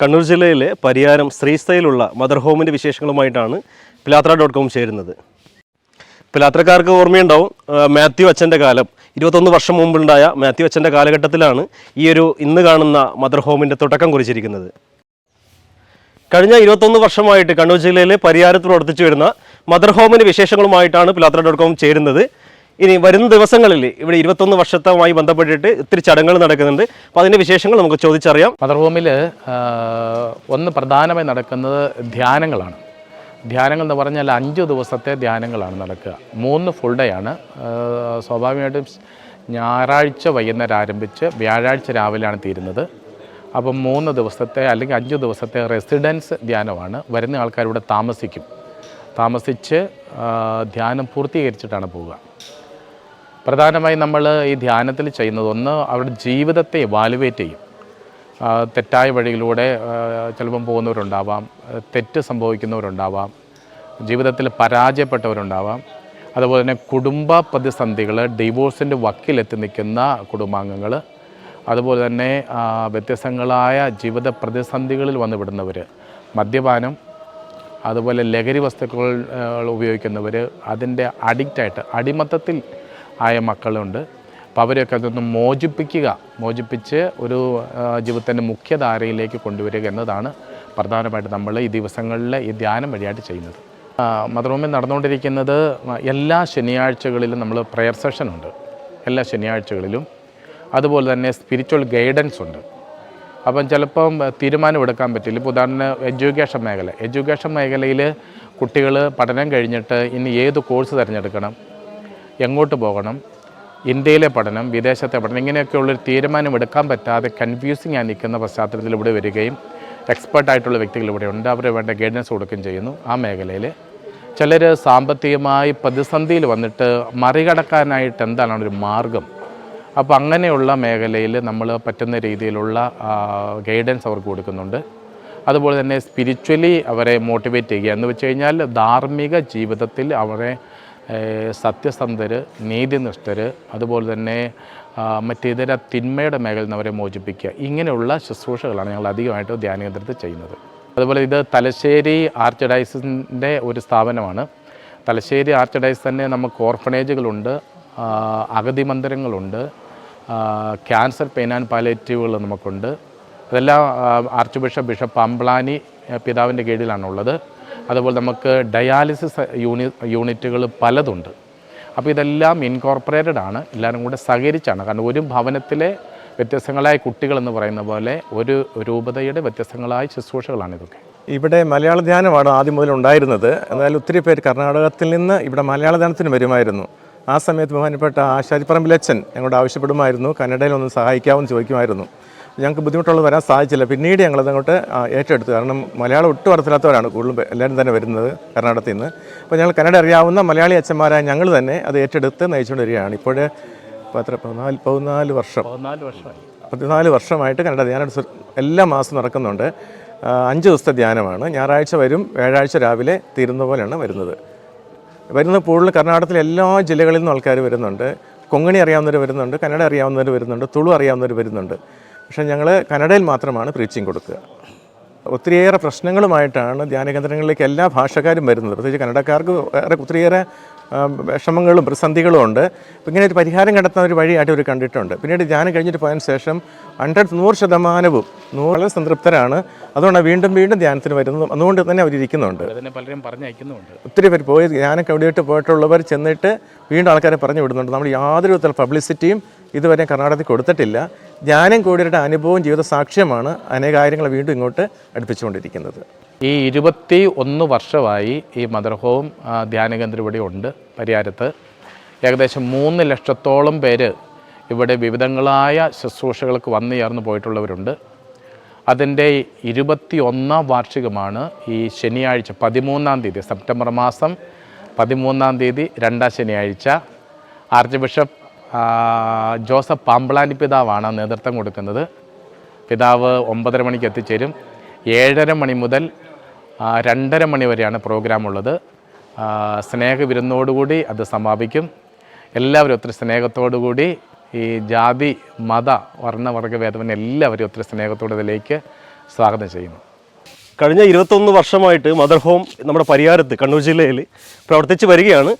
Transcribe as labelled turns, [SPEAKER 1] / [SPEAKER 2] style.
[SPEAKER 1] കണ്ണൂർ ജില്ലയിലെ പരിയാരം ശ്രീസ്ഥയിലുള്ള മദർ ഹോമിന്റെ വിശേഷങ്ങളുമായിട്ടാണ് പിലാത്ര ഡോട്ട് കോം ചേരുന്നത്. പിലാത്രക്കാർക്ക് ഓർമ്മയുണ്ടാവും മാത്യു അച്ഛന്റെ കാലം. ഇരുപത്തൊന്ന് വർഷം മുമ്പുണ്ടായ മാത്യു അച്ഛന്റെ കാലഘട്ടത്തിലാണ് ഈ ഒരു ഇന്ന് കാണുന്ന മദർ ഹോമിന്റെ തുടക്കം കുറിച്ചിരിക്കുന്നത്. കഴിഞ്ഞ ഇരുപത്തൊന്ന് വർഷമായിട്ട് കണ്ണൂർ ജില്ലയിലെ പരിയാരത്ത് പ്രവർത്തിച്ചു വരുന്ന മദർ ഹോമിന്റെ വിശേഷങ്ങളുമായിട്ടാണ് പിലാത്ര ഡോട്ട് കോം ചേരുന്നത്. ഇനി വരുന്ന ദിവസങ്ങളിൽ ഇവിടെ ഇരുപത്തൊന്ന് വർഷത്തുമായി ബന്ധപ്പെട്ടിട്ട് ഒത്തിരി ചടങ്ങുകൾ നടക്കുന്നുണ്ട്. അപ്പോൾ അതിന്റെ വിശേഷങ്ങൾ നമുക്ക് ചോദിച്ചറിയാം.
[SPEAKER 2] മദർഹോമിൽ ഒന്ന് പ്രധാനമായി നടക്കുന്നത് ധ്യാനങ്ങളാണ്. ധ്യാനങ്ങൾ എന്ന് പറഞ്ഞാൽ അഞ്ച് ദിവസത്തെ ധ്യാനങ്ങളാണ് നടക്കുക. മൂന്ന് ഫുൾ ഡേ ആണ്. സ്വാഭാവികമായിട്ടും ഞായറാഴ്ച വൈകുന്നേരം ആരംഭിച്ച് വ്യാഴാഴ്ച രാവിലെയാണ് തീരുന്നത്. അപ്പം മൂന്ന് ദിവസത്തെ അല്ലെങ്കിൽ അഞ്ച് ദിവസത്തെ റെസിഡൻസ് ധ്യാനമാണ്. വരുന്ന ആൾക്കാരിവിടെ താമസിക്കും. താമസിച്ച് ധ്യാനം പൂർത്തീകരിച്ചിട്ടാണ് പോവുക. പ്രധാനമായും നമ്മൾ ഈ ധ്യാനത്തിൽ ചെയ്യുന്നത് ഒന്ന് അവരുടെ ജീവിതത്തെ വാലുവേറ്റ് ചെയ്യും. തെറ്റായ വഴിയിലൂടെ ചിലപ്പം പോകുന്നവരുണ്ടാവാം തെറ്റ് സംഭവിക്കുന്നവരുണ്ടാവാം ജീവിതത്തിൽ പരാജയപ്പെട്ടവരുണ്ടാവാം. അതുപോലെ തന്നെ കുടുംബ പ്രതിസന്ധികൾ ഡിവോഴ്സിന്റെ വക്കിലെത്തി നിൽക്കുന്ന കുടുംബാംഗങ്ങൾ അതുപോലെ തന്നെ വ്യത്യസ്തങ്ങളായ ജീവിത പ്രതിസന്ധികളിൽ വന്നു വിടുന്നവർ മദ്യപാനം അതുപോലെ ലഹരി വസ്തുക്കൾ ഉപയോഗിക്കുന്നവർ അതിന്റെ അഡിക്റ്റായിട്ട് അടിമത്തത്തിൽ ആയ മക്കളുണ്ട്. അപ്പോൾ അവരെയൊക്കെ അതൊന്ന് മോചിപ്പിക്കുക. മോചിപ്പിച്ച് ഒരു ജീവിതത്തിന്റെ മുഖ്യധാരയിലേക്ക് കൊണ്ടുവരിക എന്നതാണ് പ്രധാനമായിട്ട് നമ്മൾ ഈ ദിവസങ്ങളിൽ ഈ ധ്യാനം വഴിയായിട്ട് ചെയ്യുന്നത്. മതറൂമിൽ നടന്നുകൊണ്ടിരിക്കുന്നത് എല്ലാ ശനിയാഴ്ചകളിലും നമ്മൾ പ്രെയർ ഉണ്ട്. എല്ലാ ശനിയാഴ്ചകളിലും. അതുപോലെ തന്നെ സ്പിരിച്വൽ ഗൈഡൻസ് ഉണ്ട്. അപ്പം ചിലപ്പം തീരുമാനം എടുക്കാൻ പറ്റില്ല. ഇപ്പോൾ ഉദാഹരണത്തിന് എഡ്യൂക്കേഷൻ മേഖല. എഡ്യൂക്കേഷൻ മേഖലയിൽ കുട്ടികൾ പഠനം കഴിഞ്ഞിട്ട് ഇനി ഏത് കോഴ്സ് തിരഞ്ഞെടുക്കണം? എങ്ങോട്ട് പോകണം ഇന്ത്യയിലെ പഠനം വിദേശത്തെ പഠനം ഇങ്ങനെയൊക്കെയുള്ളൊരു തീരുമാനം എടുക്കാൻ പറ്റാതെ കൺഫ്യൂസിങ് ആയി നിൽക്കുന്ന പശ്ചാത്തലത്തിൽ ഇവിടെ വരികയും എക്സ്പേർട്ടായിട്ടുള്ള വ്യക്തികൾ ഇവിടെ ഉണ്ട്. അവരെ വേണ്ട ഗൈഡൻസ് കൊടുക്കുകയും ചെയ്യുന്നു ആ മേഖലയിൽ. ചിലർ സാമ്പത്തികമായി പ്രതിസന്ധിയിൽ വന്നിട്ട് മറികടക്കാനായിട്ട് എന്താണ് ഒരു മാർഗം? അപ്പോൾ അങ്ങനെയുള്ള മേഖലയിൽ നമ്മൾ പറ്റുന്ന രീതിയിലുള്ള ഗൈഡൻസ് അവർക്ക് കൊടുക്കുന്നുണ്ട്. അതുപോലെ തന്നെ സ്പിരിച്വലി അവരെ മോട്ടിവേറ്റ് ചെയ്യുക. എന്ന് വെച്ച് കഴിഞ്ഞാൽ ധാർമ്മിക ജീവിതത്തിൽ അവരെ ഏഹ്, നീതിനിഷ്ഠർ അതുപോലെ തന്നെ മറ്റിതര തിന്മയുടെ മേഖലയിൽ നിന്ന് അവരെ മോചിപ്പിക്കുക. ഇങ്ങനെയുള്ള ശുശ്രൂഷകളാണ് ഞങ്ങൾ അധികമായിട്ട് ധ്യാനകേന്ദ്രത്തിൽ ചെയ്യുന്നത്. അതുപോലെ ഇത് തലശ്ശേരി ആർച്ചഡൈസിന്റെ ഒരു സ്ഥാപനമാണ്. തലശ്ശേരി ആർച്ചഡൈസ് തന്നെ നമുക്ക് ഓർഫണേജുകളുണ്ട് അഗതി മന്ദിരങ്ങളുണ്ട് ക്യാൻസർ പെയിൻ ആൻഡ് പാലേറ്റീവുകൾ നമുക്കുണ്ട്. അതെല്ലാം ആർച്ച് ബിഷപ്പ് ബിഷപ്പ് അംബ്ലാനി പിതാവിന്റെ കീഴിലാണുള്ളത്. അതുപോലെ നമുക്ക് ഡയാലിസിസ് യൂണി യൂണിറ്റുകൾ പലതുണ്ട്. അപ്പോൾ ഇതെല്ലാം ഇൻകോർപ്പറേറ്റഡ് ആണ്. എല്ലാവരും കൂടെ സഹകരിച്ചാണ്. കാരണം ഒരു ഭവനത്തിലെ വ്യത്യസ്തങ്ങളായ കുട്ടികൾ എന്ന് പറയുന്ന പോലെ ഒരു രൂപതയുടെ വ്യത്യസ്തങ്ങളായ ശുശ്രൂഷകളാണ് ഇതൊക്കെ.
[SPEAKER 3] ഇവിടെ മലയാള ധ്യാനമാണ് ആദ്യം മുതൽ ഉണ്ടായിരുന്നത്. എന്നാൽ ഒത്തിരി പേര് കർണാടകത്തിൽ നിന്ന് ഇവിടെ മലയാള ധ്യാനത്തിന് വരുമായിരുന്നു. ആ സമയത്ത് ബഹുമാനപ്പെട്ട ആശാരിപ്പറമ്പിലച്ചൻ ഞങ്ങളോട് ആവശ്യപ്പെടുമായിരുന്നു. കന്നഡയിൽ ഒന്ന് സഹായിക്കാമെന്ന് ചോദിക്കുമായിരുന്നു. ഞങ്ങൾക്ക് ബുദ്ധിമുട്ടുള്ളത് വരാൻ സാധിച്ചില്ല. പിന്നീട് ഞങ്ങൾ അങ്ങോട്ട് ഏറ്റെടുത്തു. കാരണം മലയാളം ഒട്ടും അറിയത്തില്ലാത്തവരാണ് കൂടുതലും എല്ലാവരും തന്നെ വരുന്നത് കർണാടകത്തിൽ നിന്ന്. അപ്പോൾ ഞങ്ങൾ കന്നഡ അറിയാവുന്ന മലയാളി അച്ഛന്മാരായ ഞങ്ങൾ തന്നെ അത് ഏറ്റെടുത്ത് നയിച്ചുകൊണ്ട് വരികയാണ്. ഇപ്പോൾ പത്ര പതിനാല് പതിനാല് വർഷം.
[SPEAKER 2] പതിനാല് വർഷമായി.
[SPEAKER 3] പതിനാല് വർഷമായിട്ട് കന്നഡ ധ്യാനം എല്ലാ മാസം നടക്കുന്നുണ്ട്. അഞ്ച് ദിവസത്തെ ധ്യാനമാണ്. ഞായറാഴ്ച വരും വ്യാഴാഴ്ച രാവിലെ തീരുന്ന പോലെയാണ് വരുന്നത്. വരുന്ന കൂടുതൽ കർണാടകത്തിലെ എല്ലാ ജില്ലകളിൽ നിന്നും ആൾക്കാർ വരുന്നുണ്ട്. കൊങ്ങണി അറിയാവുന്നവർ വരുന്നുണ്ട് കന്നഡ അറിയാവുന്നവർ വരുന്നുണ്ട് തുളു അറിയാവുന്നവർ വരുന്നുണ്ട്. പക്ഷേ ഞങ്ങൾ കന്നഡയിൽ മാത്രമാണ് പ്രീച്ചിങ് കൊടുക്കുക. ഒത്തിരിയേറെ പ്രശ്നങ്ങളുമായിട്ടാണ് ധ്യാനകേന്ദ്രങ്ങളിലേക്ക് എല്ലാ ഭാഷക്കാരും വരുന്നത്. പ്രത്യേകിച്ച് കന്നഡക്കാർക്ക് വേറെ ഒത്തിരിയേറെ വിഷമങ്ങളും പ്രതിസന്ധികളും ഉണ്ട്. അപ്പോൾ ഇങ്ങനെ ഒരു പരിഹാരം കണ്ടെത്തുന്ന ഒരു വഴിയായിട്ട് അവർ കണ്ടിട്ടുണ്ട്. പിന്നീട് ധ്യാനം കഴിഞ്ഞിട്ട് പോയതിന് ശേഷം ഹൺഡ്രഡ് നൂറ് ശതമാനവും നൂറ് വളരെ സംതൃപ്തരാണ്. അതുകൊണ്ടാണ് വീണ്ടും വീണ്ടും ധ്യാനത്തിന് വരുന്നത്. അതുകൊണ്ട് തന്നെ അവർ ഇരിക്കുന്നുണ്ട്.
[SPEAKER 2] പലരും പറഞ്ഞയക്കുന്നുണ്ട്
[SPEAKER 3] ഒത്തിരി പേര് പോയി ധ്യാനം കവിടിയിട്ട് പോയിട്ടുള്ളവർ ചെന്നിട്ട് വീണ്ടും ആൾക്കാരെ പറഞ്ഞു വിടുന്നുണ്ട്. നമ്മൾ യാതൊരു പബ്ലിസിറ്റിയും ഇതുവരെ കർണാടകത്തിൽ കൊടുത്തിട്ടില്ല. ധ്യാനം കൂടിയവരുടെ അനുഭവം ജീവിത സാക്ഷ്യമാണ് അനേക കാര്യങ്ങൾ വീണ്ടും ഇങ്ങോട്ട് അടുപ്പിച്ചുകൊണ്ടിരിക്കുന്നത്.
[SPEAKER 2] ഈ ഇരുപത്തി ഒന്ന് വർഷമായി ഈ മദർ ഹോം ധ്യാന ധ്യാനകേന്ദ്രം ഇവിടെ ഉണ്ട് പരിയാരത്ത്. ഏകദേശം മൂന്ന് ലക്ഷത്തോളം പേര് ഇവിടെ വിവിധങ്ങളായ ശുശ്രൂഷകൾക്ക് വന്നു ചേർന്ന് പോയിട്ടുള്ളവരുണ്ട്. അതിന്റെ ഇരുപത്തി ഒന്നാം വാർഷികമാണ് ഈ ശനിയാഴ്ച പതിമൂന്നാം തീയതി സെപ്റ്റംബർ മാസം പതിമൂന്നാം തീയതി രണ്ടാം ശനിയാഴ്ച. ആർച്ച് ബിഷപ്പ് ജോസഫ് പാമ്പ്ളാന്റെ പിതാവാണ് നേതൃത്വം കൊടുക്കുന്നത്. പിതാവ് ഒമ്പതര മണിക്ക് എത്തിച്ചേരും. ഏഴര മണി മുതൽ രണ്ടര മണി വരെയാണ് പ്രോഗ്രാം ഉള്ളത്. സ്നേഹവിരുന്നോടുകൂടി അത് സമാപിക്കും. എല്ലാവരും ഒത്തിരി സ്നേഹത്തോടുകൂടി ഈ ജാതി മത വർണവർഗ ഭേദമന്യേ എല്ലാവരും ഒത്തിരി സ്നേഹത്തോടെ ഇതിലേക്ക് സ്വാഗതം ചെയ്യുന്നു.
[SPEAKER 1] കഴിഞ്ഞ ഇരുപത്തൊന്ന് വർഷമായിട്ട് മദർ ഹോം നമ്മുടെ പരിയാരത്ത് കണ്ണൂർ ജില്ലയിൽ പ്രവർത്തിച്ച് വരികയാണ്.